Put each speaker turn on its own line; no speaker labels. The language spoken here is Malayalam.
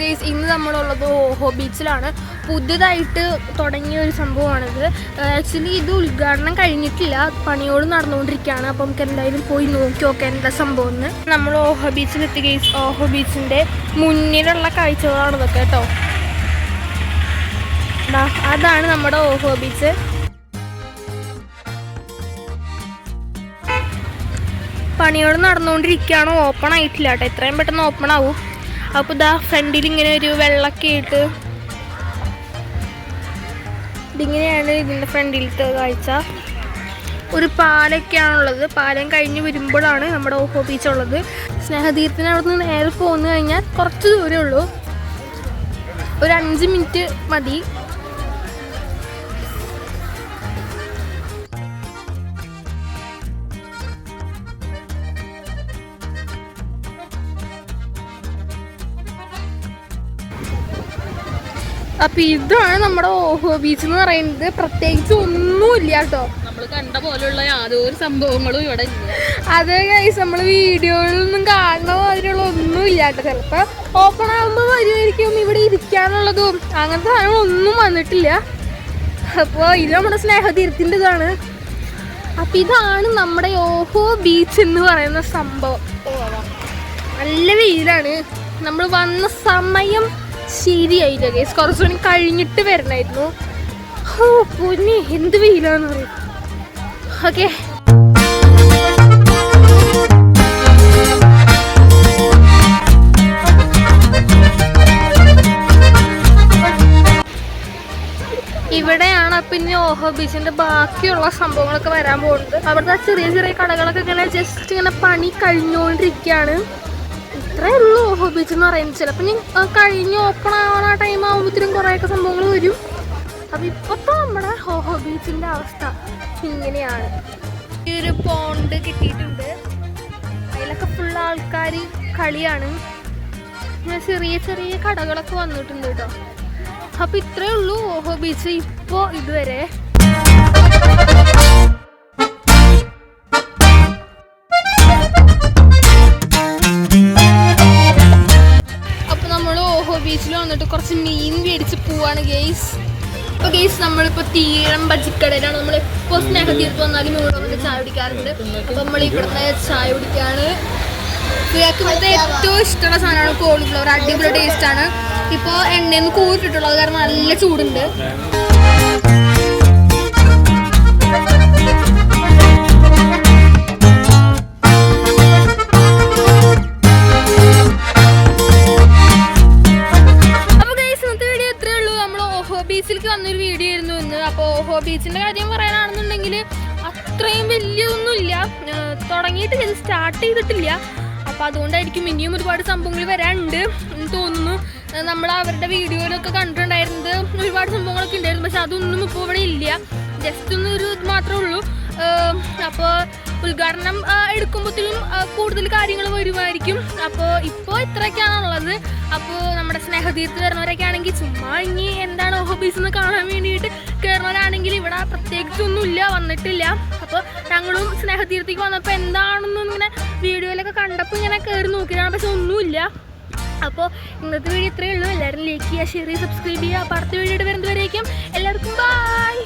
ഗൈസ് ഇന്ന് നമ്മളുള്ളത് ഓഹോ ബീച്ചിലാണ് പുതിയതായിട്ട് തുടങ്ങിയ ഒരു സംഭവമാണിത്. ആക്ച്വലി ഇത് ഉദ്ഘാടനം കഴിഞ്ഞിട്ടില്ല. പണിയോട് നടന്നുകൊണ്ടിരിക്കുകയാണ്. അപ്പം നമുക്ക് എന്തായാലും പോയി നോക്കി നോക്കാം എന്താ സംഭവം എന്ന്. നമ്മൾ ഓഹോ ബീച്ചിലെത്തി ഗെയ്സ് ഓഹോ ബീച്ചിന്റെ മുന്നിലുള്ള കാഴ്ചകളാണ് ഇതൊക്കെ കേട്ടോ. അതാണ് നമ്മുടെ ഓഹോ ബീച്ച് പണിയോട് നടന്നുകൊണ്ടിരിക്കുകയാണ്. ഓപ്പൺ ആയിട്ടില്ല കേട്ടോ. എത്രയും പെട്ടെന്ന് ഓപ്പൺ ആവും. അപ്പോൾ ഇതാ ഫ്രണ്ടിൽ ഇങ്ങനെ ഒരു വെള്ളമൊക്കെ ഇട്ട് ഇതിങ്ങനെയാണ് ഇതിന്റെ ഫ്രണ്ടിലത്തെ കാഴ്ച. ഒരു പാലൊക്കെയാണുള്ളത്. പാലം കഴിഞ്ഞ് വരുമ്പോഴാണ് നമ്മുടെ ഓഹോ ബീച്ച് ഉള്ളത്. സ്നേഹതീരത്തിന് അവിടെ നിന്ന് നേരെ പോന്നു കഴിഞ്ഞാൽ കുറച്ച് ദൂരമേ ഉള്ളൂ. ഒരു അഞ്ച് മിനിറ്റ് മതി. അപ്പൊ ഇതാണ് നമ്മുടെ ഓഹോ ബീച്ച് എന്ന് പറയുന്നത്. പ്രത്യേകിച്ച് ഒന്നുമില്ല കേട്ടോ.
നമ്മൾ കണ്ട പോലുള്ള യാതൊരു സംഭവങ്ങളും ഇവിടെ
അത് ഗൈസ് നമ്മൾ വീഡിയോയിലൊന്നും കാണുന്ന അതിനുള്ള ഒന്നുമില്ല കേട്ടോ. ചിലപ്പോ ഓപ്പൺ ആകുമ്പോൾ വരുമായിരിക്കും ഇവിടെ ഇരിക്കാനുള്ളതും. അങ്ങനത്തെ സാധനങ്ങളൊന്നും വന്നിട്ടില്ല. അപ്പോൾ ഇത് നമ്മുടെ സ്നേഹതീരത്തിന്റെ ഇതാണ്. അപ്പം ഇതാണ് നമ്മുടെ ഓഹോ ബീച്ച് എന്ന് പറയുന്ന സംഭവം. നല്ല വെയിലാണ്. നമ്മൾ വന്ന സമയം ശരിയായില്ല ഗൈസ് കുറച്ചുകൂടി കഴിഞ്ഞിട്ട് വരണമായിരുന്നു ഓ പൊന്നി എന്ത് വെയിലാന്ന് പറയും. ഓക്കെ ഇവിടെയാണ് പിന്നെ ഓഹോ ബീച്ചിന്റെ ബാക്കിയുള്ള സംഭവങ്ങളൊക്കെ വരാൻ പോകുന്നത്. അവിടുത്തെ ചെറിയ ചെറിയ കടകളൊക്കെ ഇങ്ങനെ ജസ്റ്റ് ഇങ്ങനെ പണി കഴിഞ്ഞുകൊണ്ടിരിക്കുകയാണ് ഇത്രേ ഉള്ളൂ ഹോബീസ് എന്ന് പറയുന്നത്. ചിലപ്പോൾ ഞാൻ കഴിഞ്ഞ് ഓപ്പൺ ആവണ ടൈം ആകുമ്പോഴത്തേനും കുറേയൊക്കെ സംഭവങ്ങൾ വരും. അപ്പം ഇപ്പോഴത്തെ നമ്മുടെ ഹോ ബീച്ചിന്റെ അവസ്ഥ ഇങ്ങനെയാണ്. ഈ ഒരു പോണ്ട് കിട്ടിയിട്ടുണ്ട്. അതിലൊക്കെ ഫുൾ ആൾക്കാർ കളിയാണ്. ഇങ്ങനെ ചെറിയ ചെറിയ കടകളൊക്കെ വന്നിട്ടുണ്ട് കേട്ടോ അപ്പം ഇത്രയേ ഉള്ളൂ ഓഹോ ബീച്ച് ഇപ്പോ ഇതുവരെ. ഓഹോ ബീച്ചിൽ വന്നിട്ട് കുറച്ച് മീൻ മേടിച്ച് പോവാണ് ഗെയ്സ് അപ്പൊ ഗെയ്സ് നമ്മളിപ്പോ തീരം ബജിക്കടയിലാണ് നമ്മൾ എപ്പോ സ്നേഹതീർത്ത് വന്നാലും ഇവിടെ വന്നിട്ട് ചായ കുടിക്കാറുണ്ട്. അപ്പൊ നമ്മൾ ഇവിടുന്ന് ചായ കുടിക്കാണ്. ഏറ്റവും ഇഷ്ടമുള്ള സാധനമാണ് കോളിഫ്ലവർ അടിപൊളി ടേസ്റ്റ് ആണ്. ഇപ്പൊ എണ്ണയിൽ നിന്ന് കൂട്ടിട്ടുള്ളത് കാരണം നല്ല ചൂടുണ്ട്. ബീച്ചിലേക്ക് വന്നൊരു വീഡിയോ ആയിരുന്നു ഇന്ന്. അപ്പോൾ ഓഹോ ബീച്ചിന്റെ കാര്യം പറയാനാണെന്നുണ്ടെങ്കിൽ അത്രയും വലിയതൊന്നുമില്ല തുടങ്ങിയിട്ട് ഇത് സ്റ്റാർട്ട് ചെയ്തിട്ടില്ല. അപ്പോൾ അതുകൊണ്ടായിരിക്കും ഇനിയും ഒരുപാട് സംഭവങ്ങൾ വരാനുണ്ട് എന്ന് തോന്നുന്നു. നമ്മൾ അവരുടെ വീഡിയോയിലൊക്കെ കണ്ടിട്ടുണ്ടായിരുന്നത് ഒരുപാട് സംഭവങ്ങളൊക്കെ ഉണ്ടായിരുന്നു. പക്ഷെ അതൊന്നും ഇപ്പോൾ ഇവിടെ ഇല്ല. ജസ്റ്റ് ഒന്നൊരു ഇത് മാത്രമേ ഉള്ളൂ. അപ്പോൾ ഉദ്ഘാടനം എടുക്കുമ്പോഴത്തേക്കും കൂടുതൽ കാര്യങ്ങൾ വരുമായിരിക്കും. അപ്പോൾ ഇപ്പോൾ ഇത്രയൊക്കെയാണുള്ളത്. അപ്പോൾ നമ്മുടെ സ്നേഹതീർത്ത് വരുന്നവരൊക്കെ ആണെങ്കിൽ ചുമ്മാ ഇനി എന്താണ് ഹോബീസ് എന്ന് കാണാൻ വേണ്ടിയിട്ട് കയറുന്നവരാണെങ്കിൽ ഇവിടെ പ്രത്യേകിച്ചൊന്നുമില്ല വന്നിട്ടില്ല. അപ്പോൾ ഞങ്ങളും സ്നേഹതീർത്തേക്ക് വന്നപ്പോൾ എന്താണെന്ന് ഇങ്ങനെ വീഡിയോയിലൊക്കെ കണ്ടപ്പോൾ ഇങ്ങനെ കയറി നോക്കിയതാണ്. പക്ഷെ ഒന്നുമില്ല. അപ്പോൾ ഇന്നത്തെ വീഡിയോ ഇത്രയേ ഉള്ളൂ. എല്ലാവരും ലൈക്ക് ചെയ്യുക ഷെയർ ചെയ്യുക സബ്സ്ക്രൈബ് ചെയ്യുക. അപ്പോൾ അടുത്ത വീഡിയോ വരുന്നവരേക്കും എല്ലാവർക്കും ബൈ